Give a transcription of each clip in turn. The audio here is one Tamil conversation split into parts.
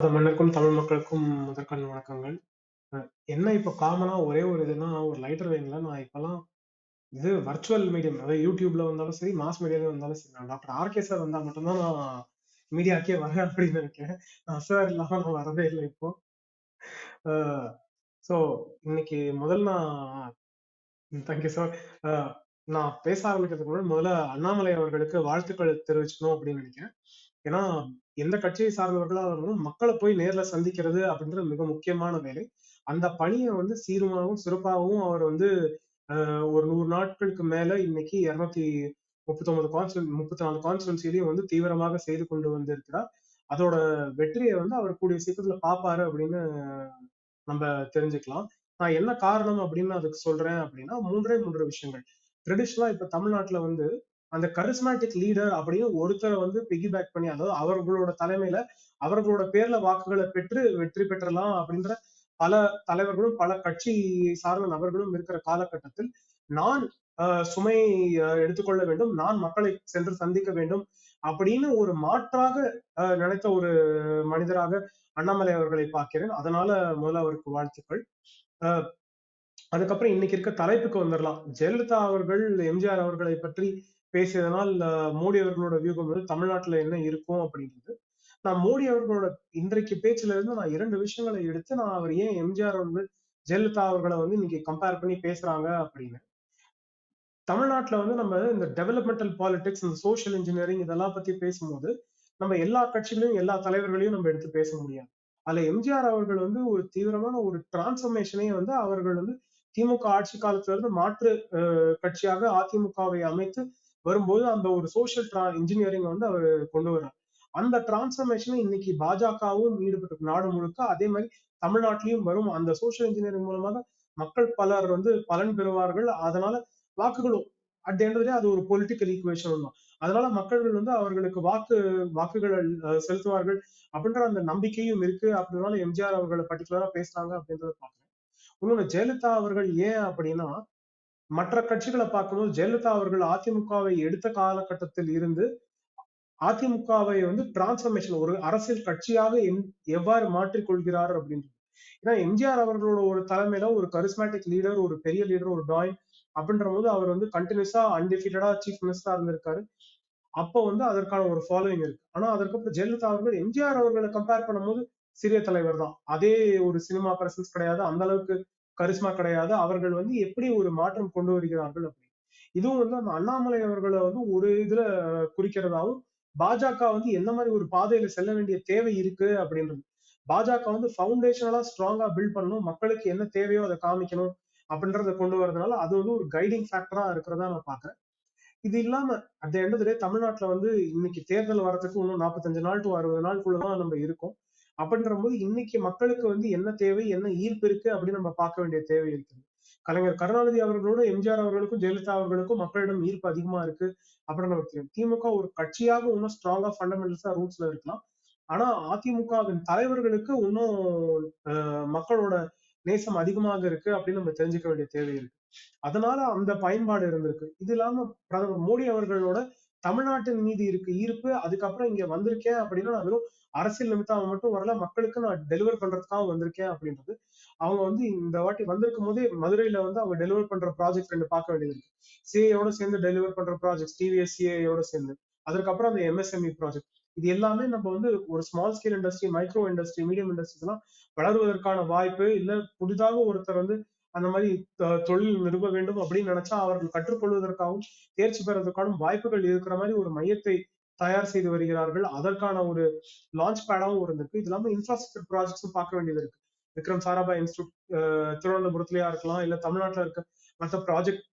மன்னருக்கும், தமிழ் மக்களுக்கும் முதற்கண் வணக்கங்கள். என்ன இப்போ காமனா ஒரே ஒரு இதுன்னா, ஒரு லைட்டர் வேணும்ல நான் இப்பலாம் இது வர்ச்சுவல் மீடியம் அதாவது யூடியூப்ல வந்தாலும் சரி, மாஸ் மீடியாவில் வந்தாலும் சரி, நான் டாக்டர் ஆர்கே சார் வந்தால் மட்டும்தான் நான் மீடியாக்கே வரேன் அப்படின்னு நினைக்கிறேன் நான் சார் இல்லாமல் நான் வரதே இல்லை இப்போ. ஸோ இன்னைக்கு முதல் நான் தேங்க்யூ தேங்க் யூ சார். நான் பேச ஆரம்பிக்கிறதுக்கு முன்னாடி முதல்ல அண்ணாமலை அவர்களுக்கு வாழ்த்துக்கள் தெரிவிச்சுக்கணும் அப்படின்னு நினைக்கிறேன். ஏன்னா, எந்த கட்சியை சார்ந்தவர்களாக இருந்தாலும் மக்களை போய் நேர்ல சந்திக்கிறது அப்படின்றது மிக முக்கியமான வேலை. அந்த பணியை வந்து சீருமாவும், சிறப்பாகவும் அவர் வந்து ஒரு நூறு நாட்களுக்கு மேல இன்னைக்கு 239 கான்ஸ்டிடியூ 34 கான்ஸ்டிட்யூன்சிலயும் வந்து தீவிரமாக செய்து கொண்டு வந்திருக்கிறார். அதோட வெற்றியை வந்து அவர் கூடிய சீக்கிரத்துல பார்ப்பாரு அப்படின்னு நம்ம தெரிஞ்சுக்கலாம். நான் என்ன காரணம் அப்படின்னு அதுக்கு சொல்றேன் அப்படின்னா, 3ஏ 3 விஷயங்கள். ட்ரெடிஷ்னலா இப்ப தமிழ்நாட்டுல வந்து அந்த கரிஸ்மேட்டிக் லீடர் அப்படின்னு ஒருத்தரை வந்து பிகிபேக் பண்ணி, அதாவது அவர்களோட தலைமையில, அவர்களோட பேர்ல வாக்குகளை பெற்று வெற்றி பெற்றலாம் அப்படின்ற பல தலைவர்களும், பல கட்சி சார்ந்த நபர்களும் இருக்கிற காலகட்டத்தில், நான் சுமை எடுத்துக்கொள்ள வேண்டும். நான் மக்களை சென்று சந்திக்க வேண்டும். அப்படின்னு ஒரு மாற்றாக நினைத்த ஒரு மனிதராக அண்ணாமலை அவர்களை பார்க்கிறேன். அதனால முதல்ல அவருக்கு வாழ்த்துக்கள். அதுக்கப்புறம் இன்னைக்கு இருக்க தலைப்புக்கு வந்துரலாம். ஜெயலலிதா அவர்கள், எம்ஜிஆர் அவர்களை பற்றி பேசியதனால், மோடி அவர்களோட வியூகம் வந்து தமிழ்நாட்டுல என்ன இருக்கும் அப்படின்றது. நான் மோடி அவர்களோட இன்றைக்கு பேச்சுல இருந்து நான் இரண்டு விஷயங்களை எடுத்து, நான் அவர் ஏன் எம்ஜிஆர் அவர்கள், ஜெயலலிதா அவர்களை வந்து இன்னைக்கு கம்பேர் பண்ணி பேசுறாங்க அப்படின்னு. தமிழ்நாட்டுல வந்து நம்ம இந்த டெவலப்மெண்டல் பாலிடிக்ஸ், இந்த சோசியல் இன்ஜினியரிங் இதெல்லாம் பத்தி பேசும்போது, நம்ம எல்லா கட்சிகளையும், எல்லா தலைவர்களையும் நம்ம எடுத்து பேச முடியாது. அதுல எம்ஜிஆர் அவர்கள் வந்து ஒரு தீவிரமான ஒரு டிரான்ஸ்ஃபர்மேஷனே வந்து அவர்கள் வந்து திமுக ஆட்சி காலத்துல இருந்து மாற்று கட்சியாக அதிமுகவை அமைத்து வரும்போது, அந்த ஒரு சோசியல் ட்ரா இன்ஜினியரிங் வந்து அவர் கொண்டு வர்றார். அந்த டிரான்ஸ்ஃபர்மேஷன இன்னைக்கு பாஜகவும் ஈடுபட்டு நாடு முழுக்க, அதே மாதிரி தமிழ்நாட்டிலயும் வரும். அந்த சோசியல் இன்ஜினியரிங் மூலமாக மக்கள் பலர் வந்து பலன் பெறுவார்கள். அதனால வாக்குகளும் அட் த எண்ட் அது ஒரு பொலிட்டிக்கல் ஈக்குவேஷன் தான். அதனால மக்கள்கள் வந்து அவர்களுக்கு வாக்கு வாக்குகள் செலுத்துவார்கள் அப்படின்ற அந்த நம்பிக்கையும் இருக்கு. அப்படினால எம்ஜிஆர் அவர்களை பர்டிகுலரா பேசுறாங்க அப்படின்றத பாக்குறேன் இன்னொன்னு ஜெயலலிதா அவர்கள் ஏன் அப்படின்னா, மற்ற கட்சிகளை பார்க்கும்போது ஜெயலலிதா அவர்கள் அதிமுகவை எடுத்த காலகட்டத்தில் இருந்து, அதிமுகவை வந்து டிரான்ஸ்பர்மேஷன் ஒரு அரசியல் கட்சியாக எவ்வாறு மாற்றிக்கொள்கிறார் அப்படின்றது. ஏன்னா எம்ஜிஆர் அவர்களோட ஒரு தலைமையில ஒரு கரிஸ்மேட்டிக் லீடர், ஒரு பெரிய லீடர், ஒரு டாய் அப்படின்றபோது அவர் வந்து கண்டினியூஸா அன்டிஃபீட்டடா சீஃப் மினிஸ்டரா இருந்திருக்காரு. அப்போ வந்து அதற்கான ஒரு ஃபாலோயிங் இருக்கு. ஆனா அதற்கப்புறம் ஜெயலலிதா அவர்கள் எம்ஜிஆர் அவர்களை கம்பேர் பண்ணும்போது சிறிய தலைவர் தான். அதே ஒரு சினிமா பிரசன்ஸ் கிடையாது. அந்த அளவுக்கு கரிஸ்மா கிடையாது. அவர்கள் வந்து எப்படி ஒரு மாற்றம் கொண்டு வருகிறார்கள் அப்படின்னு. இதுவும் வந்து அந்த அண்ணாமலை அவர்களை வந்து ஒரு இதுல குறிக்கிறதாவும், பாஜக வந்து எந்த மாதிரி ஒரு பாதையில செல்ல வேண்டிய தேவை இருக்கு அப்படின்றது. பாஜக வந்து ஃபவுண்டேஷனலா ஸ்ட்ராங்கா பில்ட் பண்ணணும். மக்களுக்கு என்ன தேவையோ அதை காமிக்கணும் அப்படின்றத கொண்டு வரதுனால, அது வந்து ஒரு கைடிங் ஃபேக்டரா இருக்கிறதா நான் பாக்குறேன் இது இல்லாம அந்த த தமிழ்நாட்டுல வந்து இன்னைக்கு தேர்தல் வரதுக்கு இன்னும் 45 நாள் டு அறுபது நாளுக்குள்ளதான் நம்ம இருக்கோம். அப்படின்ற போது இன்னைக்கு மக்களுக்கு வந்து என்ன தேவை, என்ன ஈர்ப்பு இருக்கு அப்படின்னு நம்ம பார்க்க வேண்டிய தேவை இருக்குது. கலைஞர் கருணாநிதி அவர்களோட எம்ஜிஆர் அவர்களுக்கும், ஜெயலலிதா அவர்களுக்கும் மக்களிடம் ஈர்ப்பு அதிகமா இருக்கு அப்படின்னு நமக்கு தெரியும். திமுக ஒரு கட்சியாக இன்னும் ஸ்ட்ராங்கா ஃபண்டமெண்டல்ஸா ரூட்ஸ்ல இருக்கலாம். ஆனா அதிமுகவின் தலைவர்களுக்கு இன்னும் மக்களோட நேசம் அதிகமாக இருக்கு அப்படின்னு நம்ம தெரிஞ்சுக்க வேண்டிய தேவை இருக்கு. அதனால அந்த பயன்பாடு இருந்திருக்கு. இது இல்லாம பிரதமர் மோடி அவர்களோட தமிழ்நாட்டின் மீது இருக்கு ஈர்ப்பு, அதுக்கப்புறம் இங்க வந்திருக்கேன் அப்படின்னா, நான் வெறும் அரசியல் நிமித்தம் மட்டும் வரல. மக்களுக்கு நான் டெலிவர் பண்றதுக்காக வந்திருக்கேன் அப்படின்றது. அவங்க வந்து இந்த வாட்டி வந்திருக்கும் போதே மதுரையில வந்து அவங்க டெலிவர் பண்ற ப்ராஜெக்ட் ரெண்டு பார்க்க வேண்டியது இருக்கு. சிஏயோட சேர்ந்து டெலிவர் பண்ற ப்ராஜெக்ட் டிவிஎஸ் சிஏயோட சேர்ந்து. அதுக்கப்புறம் அந்த எம்எஸ்எம்இ ப்ராஜெக்ட். இது எல்லாமே நம்ம வந்து ஒரு small scale industry, micro industry, medium இண்டஸ்ட்ரீஸ்லாம் வளருவதற்கான வாய்ப்பு, இல்ல புதிதாக ஒருத்தர் வந்து அந்த மாதிரி தொழில் நிறுவ வேண்டும் அப்படின்னு நினைச்சா அவர்கள் கற்றுக்கொள்வதற்காகவும், தேர்ச்சி பெறுவதற்கான வாய்ப்புகள் இருக்கிற மாதிரி ஒரு மையத்தை தயார் செய்து வருகிறார்கள். அதற்கான ஒரு லான்ச் பேடாவும் இருந்திருக்கு. இது இல்லாம இன்ஃப்ராஸ்ட்ரக்சர் ப்ராஜெக்ட்ஸும் பார்க்க வேண்டியது இருக்கு. விக்ரம் சாராபாய் இன்ஸ்டியூட் திருவனந்தபுரத்துலயா இருக்கலாம், இல்ல தமிழ்நாட்டுல இருக்க மத்த ப்ராஜெக்ட்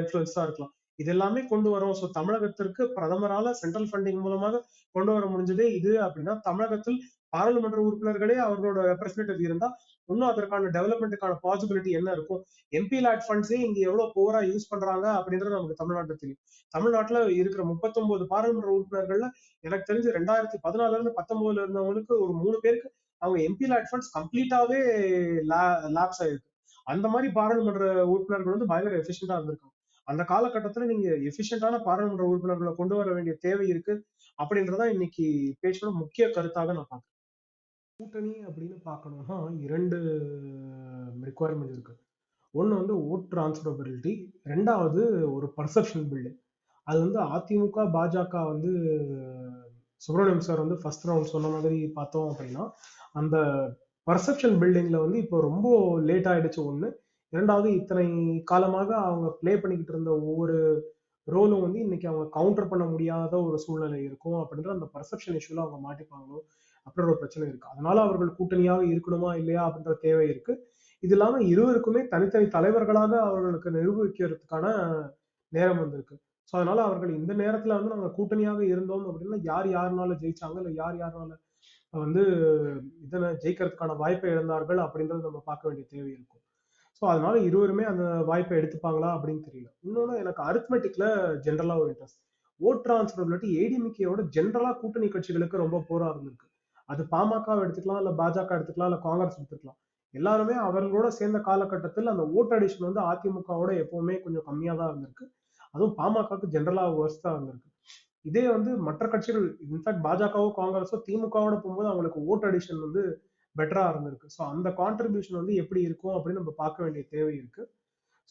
இன்ஃபுளுன்ஸா இருக்கலாம். இது எல்லாமே கொண்டு வரோம். ஸோ தமிழகத்திற்கு பிரதமரால சென்ட்ரல் ஃபண்டிங் மூலமாக கொண்டு வர முடிஞ்சதே இது அப்படின்னா, தமிழகத்தில் பாராளுமன்ற உறுப்பினர்களே அவர்களோட ரெப்ரஸன்டேட்டிவ் இருந்தா, இன்னும் அதற்கான டெவலப்மெண்ட்டுக்கான பாசிபிலிட்டி என்ன இருக்கும்? எம்பி லேட் ஃபண்ட்ஸே இங்க எவ்வளவு புவரா யூஸ் பண்றாங்க அப்படின்றது நமக்கு தமிழ்நாட்டில் தெரியும். தமிழ்நாட்டுல இருக்கிற 39 பாராளுமன்ற உறுப்பினர்கள்ல எனக்கு தெரிஞ்சு 2014ல இருந்து 19ல இருந்தவங்களுக்கு ஒரு மூணு பேருக்கு அவங்க எம்பி லேட் ஃபண்ட்ஸ் கம்ப்ளீட்டாவே லேப்ஸ் ஆயிருக்கு. அந்த மாதிரி பாராளுமன்ற உறுப்பினர்கள் வந்து பயங்கர எஃபிஷியன்டா இருந்திருக்காங்க. அந்த காலகட்டத்துல நீங்க எஃபிஷியன்டான பாராளுமன்ற உறுப்பினர்களை கொண்டு வர வேண்டிய தேவை இருக்கு. அப்படின்றதான் இன்னைக்கு பேச்சோட முக்கிய கருத்தாக நான் பாக்குறேன் கூட்டணி அப்படின்னு பார்க்கணும்னா இரண்டு ரெக்குவயர்மெண்ட் இருக்கு. ஒன்று வந்து ஓட் டிரான்ஸ்பரபிலிட்டி ரெண்டாவது ஒரு பர்செப்ஷன் பில்டிங் அது வந்து அதிமுக பாஜக வந்து சுப்பிரமணியம் சார் வந்து ஃபர்ஸ்ட் ரவுண்ட் சொன்ன மாதிரி பார்த்தோம் அப்படின்னா அந்த பர்செப்ஷன் பில்டிங்ல வந்து இப்போ ரொம்ப லேட் ஆயிடுச்சு ஒன்று இரண்டாவது இத்தனை காலமாக அவங்க ப்ளே பண்ணிக்கிட்டு இருந்த ஒவ்வொரு ரோலும் வந்து இன்னைக்கு அவங்க கவுண்டர் பண்ண முடியாத ஒரு சூழ்நிலை இருக்கும் அப்படின்ற அந்த பர்செப்ஷன் இஷ்யூல அவங்க மாட்டிப்பாங்களோ அப்படின்ற ஒரு பிரச்சனை இருக்கு. அதனால அவர்கள் கூட்டணியாக இருக்கணுமா இல்லையா அப்படின்ற தேவை இருக்கு. இது இல்லாம இருவருக்குமே தனித்தனி தலைவர்களாக அவர்களுக்கு நிரூபிக்கிறதுக்கான நேரம் வந்திருக்கு. ஸோ அதனால அவர்கள் இந்த நேரத்துல வந்து நாங்கள் கூட்டணியாக இருந்தோம் அப்படின்னா யார் யாருனால ஜெயிச்சாங்க? இல்லை யார் யாருனால வந்து இதனை ஜெயிக்கிறதுக்கான வாய்ப்பை இழந்தார்கள் அப்படின்றது நம்ம பார்க்க வேண்டிய தேவை இருக்கும். ஸோ அதனால இருவருமே அந்த வாய்ப்பை எடுத்துப்பாங்களா அப்படின்னு தெரியல. இன்னொன்று எனக்கு அரித்மெட்டிக்ல ஜென்ரலா ஒரு இன்ட்ரெஸ்ட் ஓட் டிரான்ஸ்பரபிலிட்டி ஏடிஎம்கேயோட ஜென்ரலா கூட்டணி கட்சிகளுக்கு ரொம்ப போரா இருந்திருக்கு. அது பாமக எடுத்துக்கலாம் இல்ல பாஜக எடுத்துக்கலாம் இல்ல காங்கிரஸ் எடுத்துக்கலாம். எல்லாருமே அவர்களோட சேர்ந்த காலகட்டத்தில் அந்த ஓட் அடிஷன் வந்து அதிமுகவோட எப்பவுமே கொஞ்சம் கம்மியாக தான் இருந்திருக்கு. அதுவும் பாமகவுக்கு ஜென்ரலா ஒர்ஸ்டா இருந்திருக்கு. இதே வந்து மற்ற கட்சிகள் இன்ஃபேக்ட் பாஜகவோ காங்கிரஸோ திமுகவோட போகும்போது அவங்களுக்கு ஓட் அடிஷன் வந்து பெட்டராக இருந்திருக்கு. ஸோ அந்த கான்ட்ரிபியூஷன் வந்து எப்படி இருக்கும் அப்படின்னு நம்ம பார்க்க வேண்டிய தேவை இருக்கு.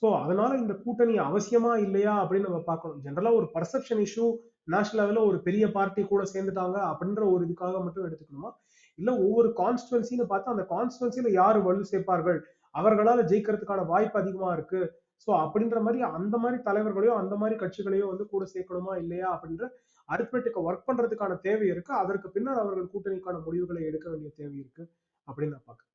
ஸோ அதனால இந்த கூட்டணி அவசியமா இல்லையா அப்படின்னு நம்ம பார்க்கணும். ஜென்ரலாக ஒரு பர்செப்ஷன் இஷ்யூ நேஷனல் லெவலில் ஒரு பெரிய பார்ட்டி கூட சேர்ந்துட்டாங்க அப்படின்ற ஒரு இதுக்காக மட்டும் எடுத்துக்கணுமா? இல்லை ஒவ்வொரு கான்ஸ்டுவன்சின்னு பார்த்தா அந்த கான்ஸ்டுவன்சில யார் வலு சேர்ப்பார்கள்? அவர்களால் ஜெயிக்கிறதுக்கான வாய்ப்பு அதிகமாக இருக்கு. ஸோ அப்படின்ற மாதிரி அந்த மாதிரி தலைவர்களையோ அந்த மாதிரி கட்சிகளையோ வந்து கூட சேர்க்கணுமா இல்லையா அப்படின்ற அரித்மெட்டிக்கை ஒர்க் பண்றதுக்கான தேவை இருக்கு. அதற்கு பின்னர் அவர்கள் கூட்டணிக்கான முடிவுகளை எடுக்க வேண்டிய தேவை இருக்கு. அப்படின்னு நான் பார்க்குறேன்.